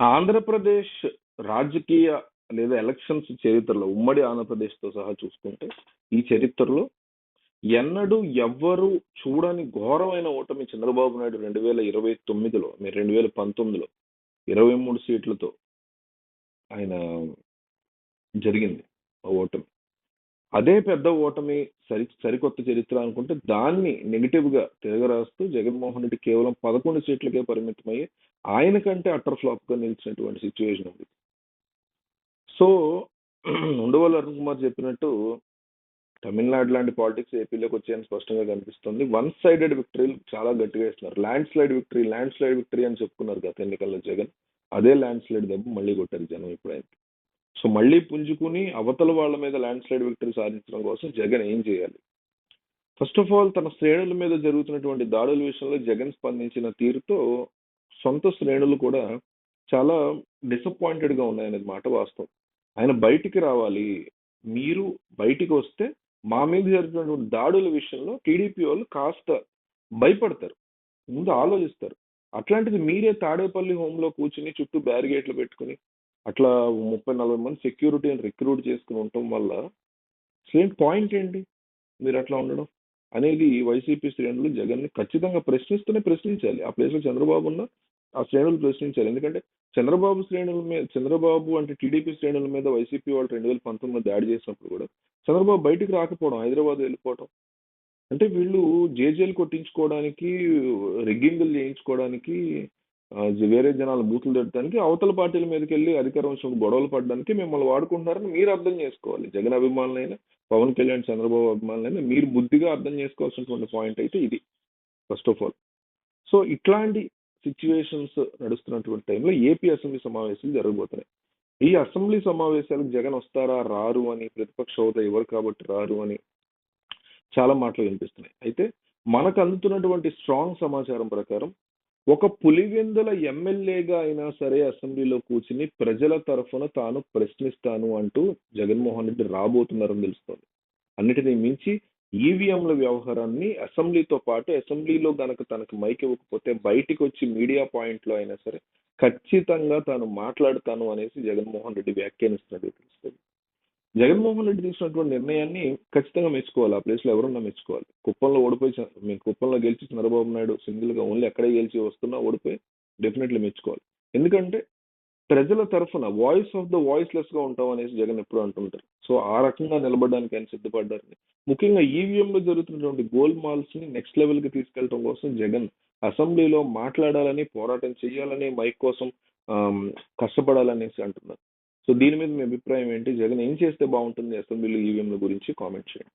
ఆంధ్రప్రదేశ్ రాజకీయ లేదా ఎలక్షన్స్ చరిత్రలో ఉమ్మడి ఆంధ్రప్రదేశ్తో సహా చూసుకుంటే ఈ చరిత్రలో ఎన్నడూ ఎవ్వరు చూడని ఘోరమైన ఓటమి చంద్రబాబు నాయుడు రెండు వేల ఇరవై తొమ్మిదిలో మీరు రెండు వేల పంతొమ్మిదిలో ఇరవై మూడు సీట్లతో ఆయన జరిగింది ఆ ఓటమి. అదే పెద్ద ఓటమి సరి సరికొత్త చరిత్ర అనుకుంటే దాన్ని నెగిటివ్గా తిరగరాస్తూ జగన్మోహన్ రెడ్డి కేవలం పదకొండు సీట్లకే పరిమితమయ్యి ఆయన కంటే అటర్ ఫ్లాప్గా నిలిచినటువంటి సిచ్యువేషన్ ఉంది. సో ఉండవల్లి అరుణ్ కుమార్ చెప్పినట్టు తమిళనాడు లాంటి పాలిటిక్స్ ఏపీలోకి వచ్చాయని స్పష్టంగా కనిపిస్తుంది. వన్ సైడెడ్ విక్టరీలు చాలా గట్టిగా ఇస్తున్నారు. Landslide victory landslide victory అని చెప్పుకున్నారు గత ఎన్నికల్లో జగన్. అదే ల్యాండ్ స్లైడ్ దెబ్బ మళ్ళీ కొట్టారు జనం ఇప్పుడైతే. సో మళ్ళీ పుంజుకుని అవతల వాళ్ళ మీద ల్యాండ్ స్లైడ్ విక్టరీ సాధించడం కోసం జగన్ ఏం చేయాలి? ఫస్ట్ ఆఫ్ ఆల్ తన శ్రేణుల మీద జరుగుతున్నటువంటి దాడుల విషయంలో జగన్ స్పందించిన తీరుతో సొంత శ్రేణులు కూడా చాలా డిసప్పాయింటెడ్గా ఉన్నాయనేది మాట వాస్తవం. ఆయన బయటికి రావాలి. మీరు బయటికి వస్తే మా మీద జరుగుతున్నటువంటి దాడుల విషయంలో టీడీపీ వాళ్ళు కాస్త భయపడతారు ముందు ఆలోచిస్తారు. అట్లాంటిది మీరే తాడేపల్లి హోంలో కూర్చుని చుట్టూ బ్యారిగేట్లు పెట్టుకుని అట్లా ముప్పై నలభై మంది సెక్యూరిటీని రిక్రూట్ చేసుకుని ఉండటం వల్ల సేమ్ పాయింట్ ఏంటి? మీరు అట్లా ఉండడం అనేది వైసీపీ శ్రేణులు జగన్ని ఖచ్చితంగా ప్రశ్నిస్తూనే ప్రశ్నించాలి. ఆ ప్లేస్లో చంద్రబాబు ఉన్న ఆ శ్రేణులు ప్రశ్నించాలి. ఎందుకంటే చంద్రబాబు శ్రేణుల మీద చంద్రబాబు అంటే టీడీపీ శ్రేణుల మీద వైసీపీ వాళ్ళు రెండు వేల పంతొమ్మిది దాడి చేసినప్పుడు కూడా చంద్రబాబు బయటికి రాకపోవడం హైదరాబాద్ వెళ్ళిపోవడం అంటే వీళ్ళు జేజేలు కొట్టించుకోవడానికి రెగ్గింగులు చేయించుకోవడానికి వేరే జనాలు బూతులు తిట్టడానికి అవతల పార్టీల మీదకి వెళ్ళి అధికారం వచ్చినప్పుడు గొడవలు పడడానికి మిమ్మల్ని వాడుకుంటున్నారని మీరు అర్థం చేసుకోవాలి. జగన్ అభిమానులైనా పవన్ కళ్యాణ్ చంద్రబాబు అభిమానులైనా మీరు బుద్ధిగా అర్థం చేసుకోవాల్సినటువంటి పాయింట్ అయితే ఇది ఫస్ట్ ఆఫ్ ఆల్ సో ఇట్లాంటి సిచ్యువేషన్స్ నడుస్తున్నటువంటి టైంలో ఏపీ అసెంబ్లీ సమావేశాలు జరగబోతున్నాయి. ఈ అసెంబ్లీ సమావేశాలకు జగన్ వస్తారా రారు అని ప్రతిపక్ష హోదా ఎవరు కాబట్టి రారు అని చాలా మాటలు వినిపిస్తున్నాయి. అయితే మనకు అందుతున్నటువంటి స్ట్రాంగ్ సమాచారం ప్రకారం ఒక పులివెందుల ఎమ్మెల్యేగా అయినా సరే అసెంబ్లీలో కూర్చుని ప్రజల తరఫున తాను ప్రశ్నిస్తాను అంటూ జగన్మోహన్ రెడ్డి రాబోతున్నారని తెలుస్తోంది. అన్నిటినీ మించి ఈవీఎంల వ్యవహారాన్ని అసెంబ్లీతో పాటు అసెంబ్లీలో గనక తనకు మైక్ ఇవ్వకపోతే బయటికి వచ్చి మీడియా పాయింట్లో అయినా సరే ఖచ్చితంగా తాను మాట్లాడతాను అనేసి జగన్మోహన్ రెడ్డి వ్యాఖ్యానిస్తున్నట్టు తెలుస్తుంది. జగన్మోహన్ రెడ్డి తీసుకున్నటువంటి నిర్ణయాన్ని ఖచ్చితంగా మెచ్చుకోవాలి. ఆ ప్లేస్లో ఎవరున్నా మెచ్చుకోవాలి. కుప్పంలో ఓడిపోయి మీ కుప్పంలో గెలిచి చంద్రబాబు నాయుడు సింగిల్గా ఓన్లీ ఎక్కడ గెలిచి వస్తున్నా ఓడిపోయి డెఫినెట్లీ మెచ్చుకోవాలి. ఎందుకంటే ప్రజల తరఫున వాయిస్ ఆఫ్ ద వాయిస్ లెస్గా ఉంటాం అనేసి జగన్ ఎప్పుడు అంటుంటారు. సో ఆ రకంగా నిలబడడానికి ఆయన సిద్ధపడ్డారని. ముఖ్యంగా ఈవీఎంలో జరుగుతున్నటువంటి గోల్ మాల్స్ని నెక్స్ట్ లెవెల్కి తీసుకెళ్ళడం కోసం జగన్ అసెంబ్లీలో మాట్లాడాలని పోరాటం చేయాలని మైక్ కోసం కష్టపడాలనేసి అంటున్నారు. సో దీని మీద మీ అభిప్రాయం ఏంటి? జగన్ ఏం చేస్తే బాగుంటుంది అసెంబ్లీలో ఈవీఎంల గురించి కామెంట్ చేయండి.